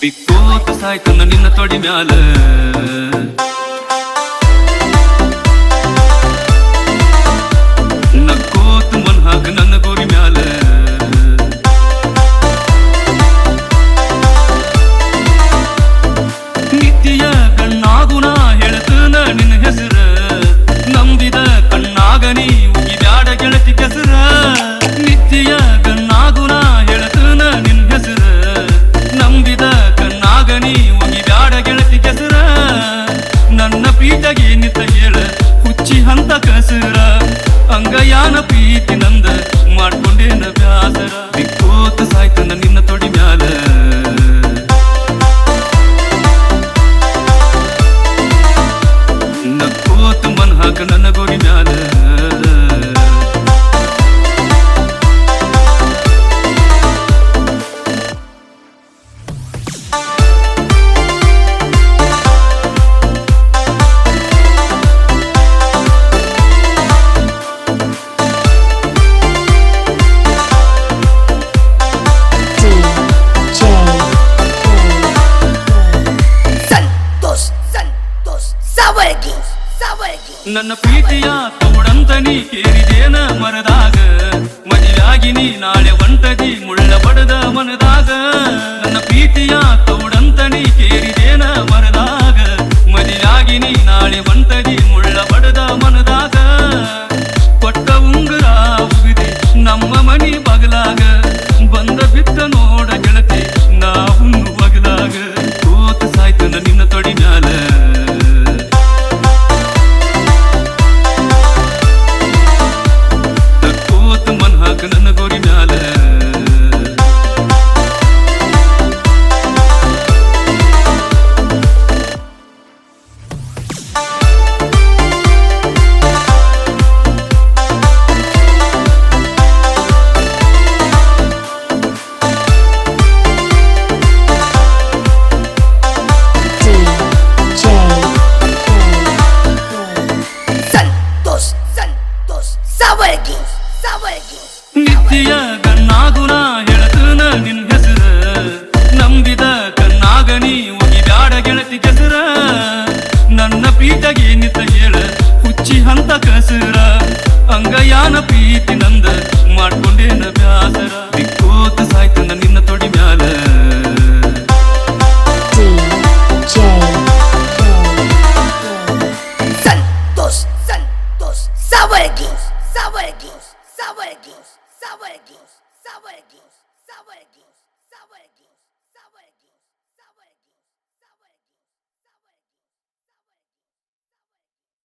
ಬಿಕ್ಕೋತ ಸಾಯ್ತಲ್ಲ ನಿನ್ನ ತೊಡಿ ಮ್ಯಾಲ. ನಿತ್ತ ಹೇಳ ಹುಚ್ಚಿ ಹಂತ ಕಸರ. ಅಂಗಯಾನ ಪ್ರೀತಿ ನಂದ ಮಾಡ್ಕೊಂಡೇನ ಬ್ಯಾಸರ ಬಿಕ್ಕೋತ ಸಾಯ್ತನ ನಿನ್ನ ನನ್ನ ಪ್ರೀತಿಯ ತೋಡಂತ ನೀ ಕೇರಿದೇನ ಮರದಾಗ? ಮದುವೆಯಾಗಿ ನೀ ನಾಳೆ ಒಂಟದಿ ಮುಳ್ಳ ಬಡದ ಮನದಾಗ. ನನ್ನ ಪ್ರೀತಿಯ ತೋಡಂತ ನೀ ಕೇರಿದೇನ ಮರದಾಗ? ಮದುವೆಯಾಗಿ ನೀ ನಾಳೆ ಒಂಟದಿ ಮುಳ್ಳ ಬಡದ ಮನದಾಗ. ಕೊಟ್ಟ ಉಂಗುರ ಉಗಿದೆ ನಮ್ಮ ಮನಿ ಬಗಲಾಗ. ಬಂದ ಬಿತ್ತ ನೋಡ ನೀಟಾಗಿ ಹೇಳ, ಹುಚ್ಚಿ ಹಂತ ಕಸರ, ಅಂಗಯಾನ ಪ್ರೀತಿ ನಂದ ಮಾಡ್ಕೊಂಡೇನ ಬ್ಯಾಸರ. ಬಿಕ್ಕೋತ ಸಾಯ್ತಂದ ನಿನ್ನ ತೊಡಿ ಮ್ಯಾಲ. ಸಂತೋಷ್ ಸಂತೋಷ್, ಸವರ್ಗಿ ಸವರ್ಗಿ ಸವರ್ಗಿ ಸವರ್ಗಿ ಸವರ್ಗಿ ಸವರ್ಗಿ ಸವರ್ಗಿ.